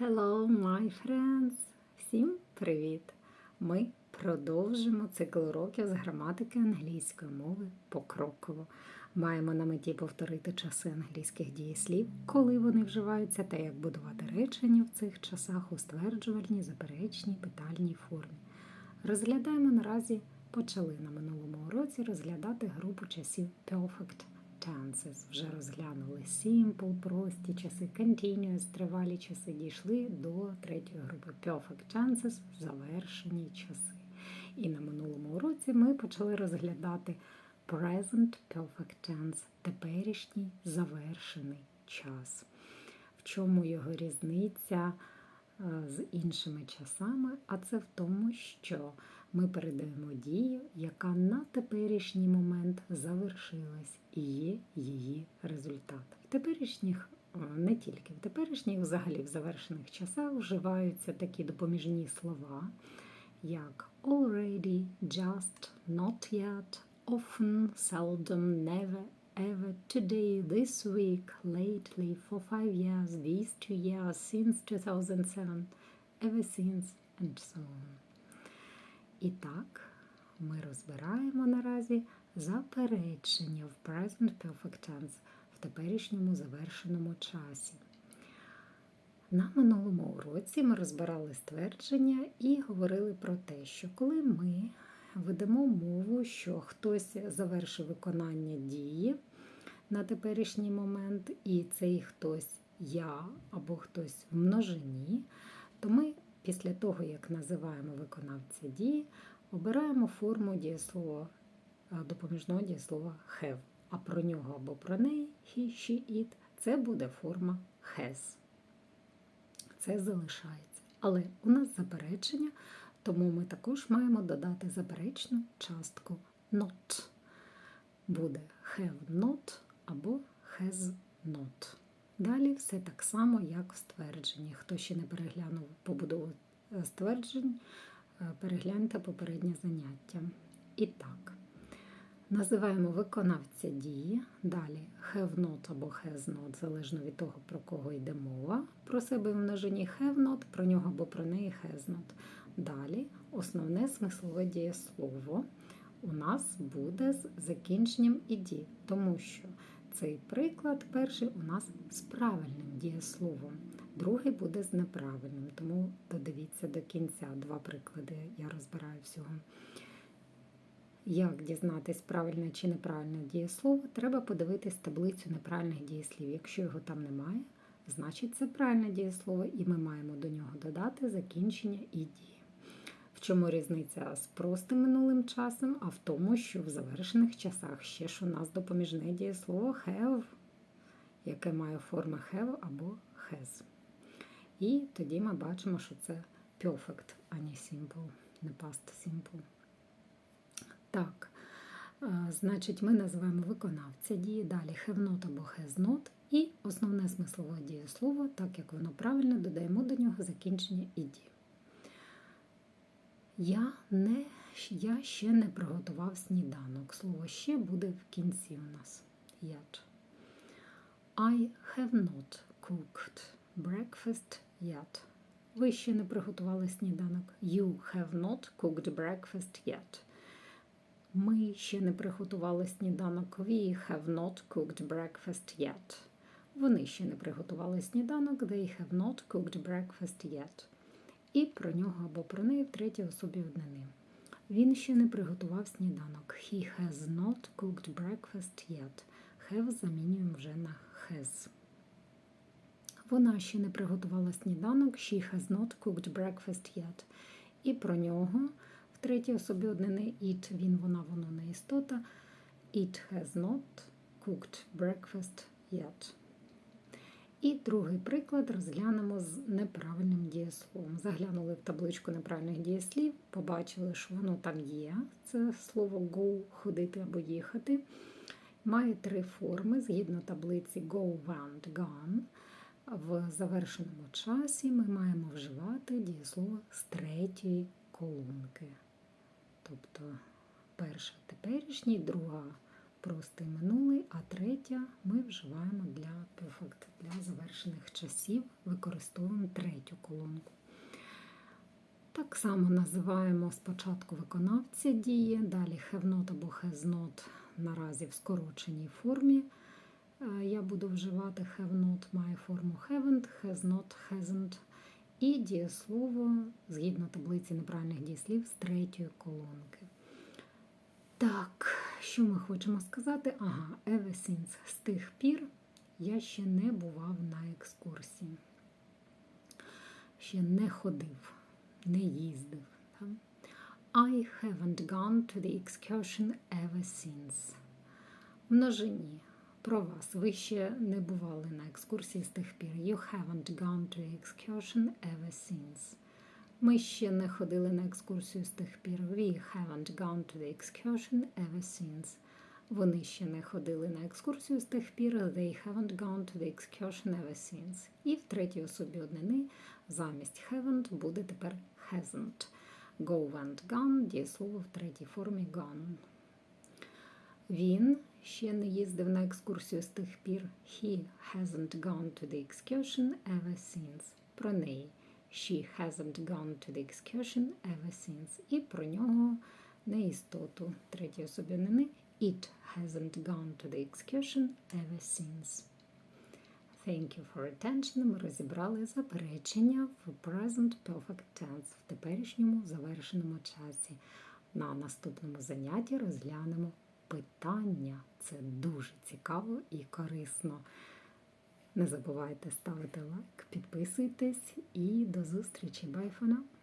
Hello, my friends! Всім привіт! Ми продовжимо цикл уроків з граматики англійської мови покроково. Маємо на меті повторити часи англійських дієслів, коли вони вживаються, та як будувати речення в цих часах у стверджувальній, заперечній, питальній формі. Розглядаємо наразі, почали на минулому уроці розглядати групу часів Perfect tenses. Вже розглянули simple, прості часи, continuous, тривалі часи. Дійшли до третьої групи Perfect tenses, завершені часи. І на минулому уроці ми почали розглядати present perfect tense, теперішній завершений час. В чому його різниця е, з іншими часами? А це в тому, що ми передаємо дію, яка на теперішній момент завершилась і є її результат. В теперішніх, е, не тільки в теперішніх, взагалі в завершених часах вживаються такі допоміжні слова, як already, just, not yet, often, seldom, never, ever, today, this week, lately, for five years, these two years, since 2007, ever since, and so on. І так, ми розбираємо наразі заперечення в present perfect tense в теперішньому завершеному часі. На минулому уроці ми розбирали ствердження і говорили про те, що коли ми ведемо мову, що хтось завершив виконання дії на теперішній момент, і цей хтось я або хтось в множині, то ми після того, як називаємо виконавця дії, обираємо форму дієслова допоміжного дієслова have. А про нього або про неї he, she, it це буде форма has. Це залишається. Але у нас заперечення, тому ми також маємо додати заперечну частку not. Буде have not або has not. Далі все так само, як в ствердженні. Хто ще не переглянув побудову стверджень, перегляньте попереднє заняття. І так, називаємо виконавця дії. Далі have not або has not, залежно від того, про кого йде мова. Про себе в множині have not, про нього або про неї has not. Далі основне смислове дієслово у нас буде з закінченням іді, тому що цей приклад перший у нас з правильним дієсловом, другий буде з неправильним, тому додивіться до кінця два приклади, я розбираю всього. Як дізнатись правильне чи неправильне дієслово, треба подивитись таблицю неправильних дієслів. Якщо його там немає, значить це правильне дієслово, і ми маємо до нього додати закінчення і дії. В чому різниця з простим минулим часом, а в тому, що в завершених часах ще ж у нас допоміжне дієслово have, яке має форми have або has. І тоді ми бачимо, що це perfect, а не simple, не past simple. Так, значить, ми називаємо виконавця дії, далі have not або has not. І основне смислове дієслово, так як воно правильно, додаємо до нього закінчення іді. Я не, я ще не приготував сніданок. Слово ще буде в кінці у нас. Yet. I have not cooked breakfast yet. Ви ще не приготували сніданок. You have not cooked breakfast yet. Ми ще не приготували сніданок. We have not cooked breakfast yet. Вони ще не приготували сніданок. They have not cooked breakfast yet. І про нього або про неї в третій особі однини. Він ще не приготував сніданок. He has not cooked breakfast yet. Have замінюємо вже на has. Вона ще не приготувала сніданок. She has not cooked breakfast yet. І про нього в третій особі однини it, він, вона, воно не істота. It has not cooked breakfast yet. І другий приклад розглянемо з неправильним дієсловом. Заглянули в табличку неправильних дієслів, побачили, що воно там є. Це слово go ходити або їхати. Має три форми згідно таблиці go, went, gone. В завершеному часі ми маємо вживати дієслово з третьої колонки. Тобто перша теперішній, друга простий минулий, а третя ми вживаємо для perfect, для завершених часів, використовуємо третю колонку. Так само називаємо спочатку виконавця дії, далі have not або has not наразі в скороченій формі. Е, Я буду вживати have not, має форму haven't, has not, hasn't. І дієслово згідно таблиці неправильних дієслів з третьої колонки. Так, що ми хочемо сказати? Ага, ever since. З тих пір я ще не бував на екскурсії. Ще не ходив, не їздив. I haven't gone to the excursion ever since. Множині. Про вас. Ви ще не бували на екскурсії з тих пір. You haven't gone to the excursion ever since. Ми ще не ходили на екскурсію з тих пір. We haven't gone to the excursion ever since. Вони ще не ходили на екскурсію з тих пір. They haven't gone to the excursion ever since. І в третій особі однини замість haven't буде тепер hasn't. Go, went, gone, дієслово в третій формі gone. Він ще не їздив на екскурсію з тих пір. He hasn't gone to the excursion ever since. Про неї. She hasn't gone to the excursion ever since. І про нього неістоту третій особі однини. It hasn't gone to the excursion ever since. Thank you for attention. Ми розібрали заперечення в present perfect tense в теперішньому завершеному часі. На наступному занятті розглянемо питання. Це дуже цікаво і корисно. Не забувайте ставити лайк, підписуйтесь і до зустрічі. For now.